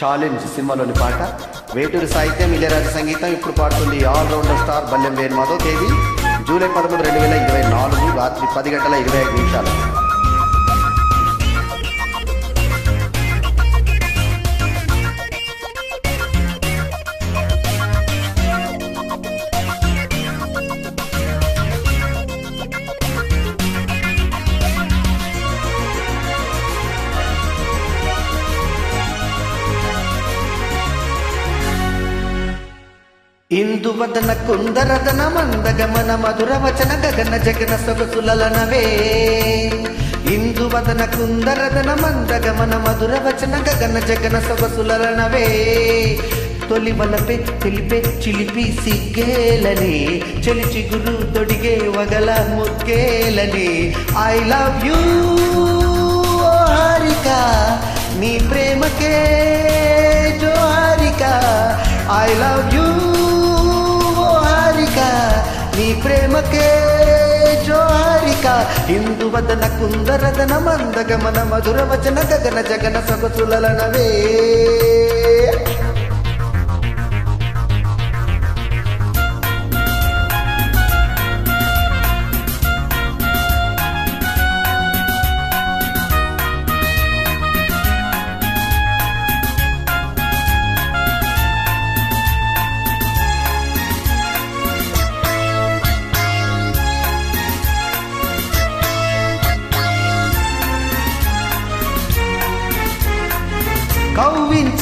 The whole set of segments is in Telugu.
ఛాలెంజ్ సినిమాలోని పాట. వేటూరి సాహిత్యం ఇళయరాజు సంగీతం ఇప్పుడు పాడుతుంది all rounder star Ballem Venu Madhav తేదీ జూలై పదమూడు రెండు వేల ఇరవై నాలుగు రాత్రి పది గంటల ఇరవై ఐదు నిమిషాలు. ఇందువదన కుందరదన మందగమన మధుర వచన గగన జగన సొగసులనవే ఇందువదన కుందరదన మందగమన మధుర వచన గగన జగన సొగసులనవే తొలి వలపే తెలిపే చిలిపి సిగ్గేలని. చెలి చిగురు తొడిగే వగల ముగ్గేలని ఐ లవ్ యూ హారిక నీ ప్రేమకే జో హారిక. ఐ లవ్ యూ ప్రేమకే జో హారిక ఇందు వదన కుందరదన మందగమన మధుర వచన గగన జగన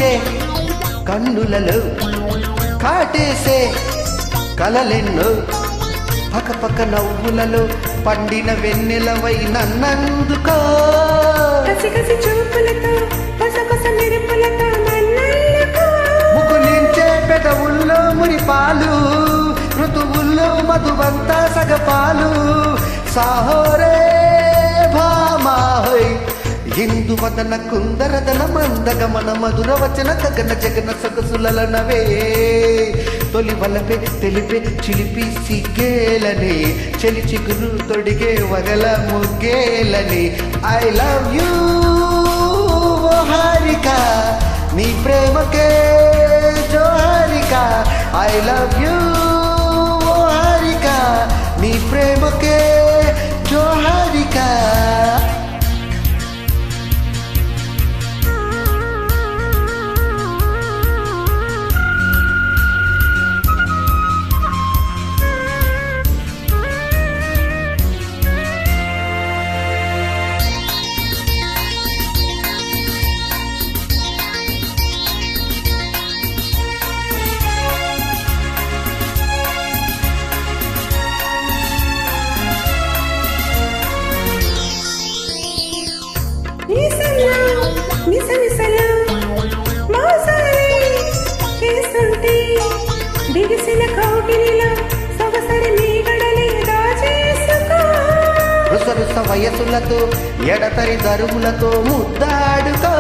కవ్వించే కన్నులలో కాటేసే కలలెన్నో పకపక నవ్వులలో పండిన వెన్నెలవై నన్నందుకో. కసి కసి చూపులతో కొసకొస మెరుపులతో ముకులించే పెదవుల్లో మురిపాలు ఋతువుల్లో మధువంతా సగపాలు సాహోరే ఇందు వదన కుందరదన మందగమన మధుర వచన గగన జగన సొగసులనవే తొలి వలపే తెలిపే చిలిపి సిగ్గేలని. చెలి చిగురు తొడిగే వగల ముగ్గేలని. I love you. రుసరుస వయసులతో ఎడతరి దరువులతో ముద్దాడుకో.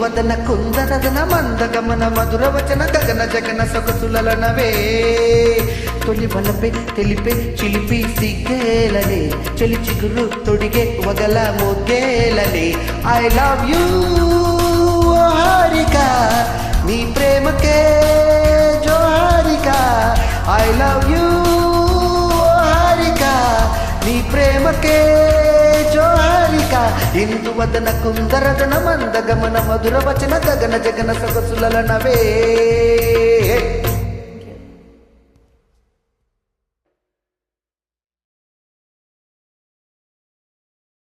వదన కుందరదన మందగమన మధుర వచన గగన జగన సొగసులనవే తొలి వలపే తెలిపే చిలిపి సిగ్గేలని చెలి చిగురు తొడిగే వగల మొగ్గేలని ఐ లవ్ యూ హారిక నీ ప్రేమకే జో Harika. I love you Harika నీ ప్రేమకే జో హారిక. ఇందు వదన కుందరదన మందగమన మధుర వచన గగన జగన సొగసులనవే